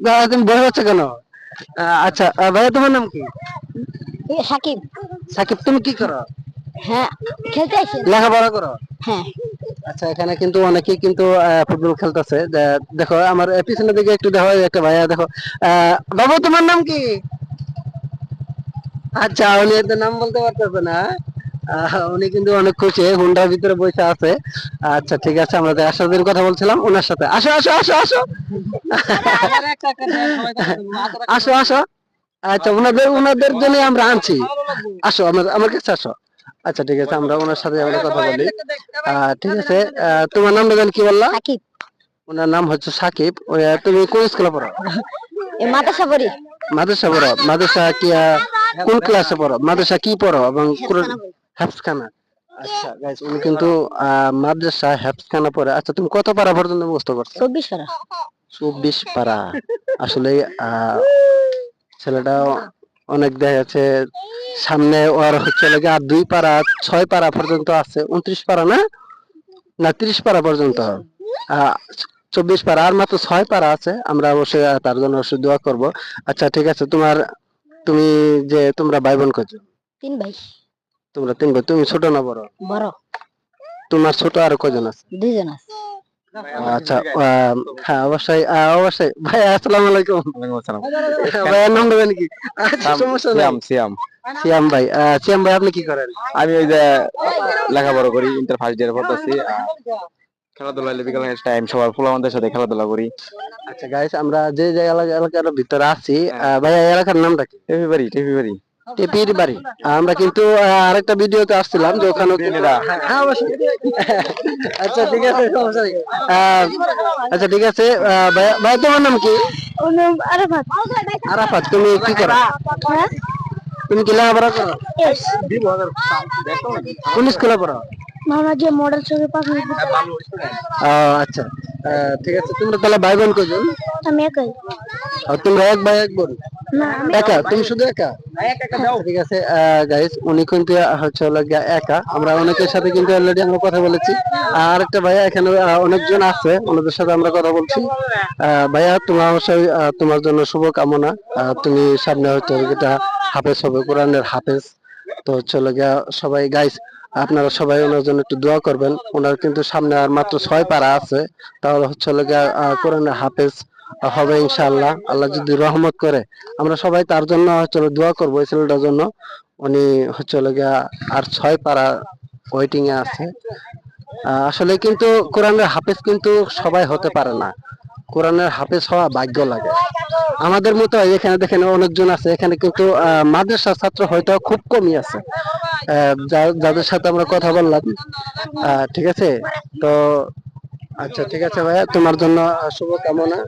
দাদা তুমি বসে যাচ্ছ কেন? আচ্ছা ভাইয়া তোমার নাম কি? সাকিব। সাকিব তুমি কি করো? হ্যাঁ খেলতে আসি। লেখাপড়া করো? হ্যাঁ। আচ্ছা এখানে কিন্তু অনেকেই কিন্তু ফুটবল খেলতেছে। দেখো আমার পিছনের দিকে একটু দেখো একটা ভাইয়া দেখো। বাবু তোমার নাম কি? আচ্ছা উনি নাম বলতে পারতেছে না আহ, উনি কিন্তু অনেক খুশি হুন্ডার ভিতরে বসে আছে। আচ্ছা ঠিক আছে আমরা আসাদের কথা বলছিলাম ওনার সাথে। আসো আসো আসো আসো। আসো আসো। আচ্ছা ওনাদের ওনাদের জন্য আমরা আনছি। আসো আমার আমার কাছে আসো। আচ্ছা ঠিক আছে আমরা ওনার সাথে আমরা কথা বলি। ঠিক আছে তোমার নাম বেগন কি বললা? সাকিব। ওনার নাম হচ্ছে সাকিব। তুমি কোন স্কুলে পড়ো? মাদ্রাসা পড়ি। মাদ্রাসা পড়ো মাদ্রাসা কি কোন ক্লাসে পড়ো? মাদ্রাসা কি পড়ো এবং হেফসখানা? আচ্ছা গাইস উনি কিন্তু মাদ্রাসা হেফসখানা পড়ে। আচ্ছা তুমি কত পারা পর্যন্ত মুখস্থ করছ? চব্বিশ পারা চব্বিশ পারা আসলে ছেলেটা অনেক দেখা যাচ্ছে সামনে ওর হচ্ছে লাগে আর দুই পারা ছয় পারা পর্যন্ত আছে। উনত্রিশ পারা না? না ত্রিশ পারা পর্যন্ত। চব্বিশ পারা আর মাত্র ছয় পারা আছে। আমরা অবশ্যই তার জন্য অবশ্যই দোয়া করব। আচ্ছা ঠিক আছে তোমার তুমি যে তোমরা ভাই বোন করছ তিন ভাই। তোমরা তিন ভাই তুমি ছোট না বড়? বড়। তোমার ছোট আর কজন আছে? দুইজন আছে। আচ্ছা হ্যাঁ অবশ্যই অবশ্যই। ভাই আসসালামু আলাইকুম। ভাইয়ের নাম দেবেন কি? আচ্ছা সমস্যা নেই। সিয়াম সিয়াম ভাই সিয়াম ভাই আপনি কি করেন? আমি ওই যে লেখাপড়া করি ইন্টার ফার্স্ট ইয়ার পড়তেছি। খেলাধুলা বিকাল টাইম সবার ফুলামানদের সাথে খেলাধুলা করি। আচ্ছা গাইস আমরা যে যে এলাকার ভিতরে আছি আহ, ভাই এলাকার নামটা কি? টেপি বাড়ি টেপি বাড়ি। টেপির বাড়ি। আমরা কিন্তু আরেকটা ভিডিওতে আসছিলাম যে ওখানে হ্যাঁ আচ্ছা ঠিক আছে আচ্ছা ঠিক আছে ভাই তোমার নাম কি? আরাফাত। তুমি কি করো? তুমি কি লেখাপড়া করো? কোন স্কুলে পড়ো? মামা মডেল ছবি আচ্ছা। ঠিক আছে তোমরা তাহলে ভাই বোন কজন? আমি একাই। তোমরা এক ভাই এক বোন? একা? তুমি শুধু একা? ঠিক আছে গাইস উনি কিন্তু হচ্ছে হলো একা। আমরা অনেকের সাথে কিন্তু অলরেডি আমরা কথা বলেছি। আর একটা ভাইয়া এখানে অনেকজন আছে ওনাদের সাথে আমরা কথা বলছি। ভাইয়া তোমার তোমার জন্য শুভ কামনা আহ, তুমি সামনে হয়তো এটা হাফেজ হবে কোরআনের হাফেজ। তো হচ্ছে গিয়া সবাই গাইস আপনারা সবাই ওনার জন্য একটু দোয়া করবেন। ওনার কিন্তু সামনে আর মাত্র ছয় পারা আছে। তাহলে হচ্ছে আহ, কোরআনের হাফেজ হবে ইনশাআল্লাহ। আল্লাহ যদি রহমত করে, আমরা সবাই তার জন্য হচ্ছে দোয়া করব এই ছেলেটার জন্য। উনি হচ্ছে গিয়া আর ছয় পারা ওয়েটিং এ আছে। আসলে কিন্তু কোরআনের হাফেজ কিন্তু সবাই হতে পারে না। কোরআনের হাফেজ হওয়া ভাগ্য লাগে। আমাদের মতো এখানে দেখেন অনেকজন আছে, এখানে কিন্তু মাদ্রাসার ছাত্র হয়তো খুব কমই আছে। যাদের সাথে আমরা কথা বললাম। ঠিক আছে? তো আচ্ছা ঠিক আছে ভাইয়া, তোমার জন্য শুভ কামনা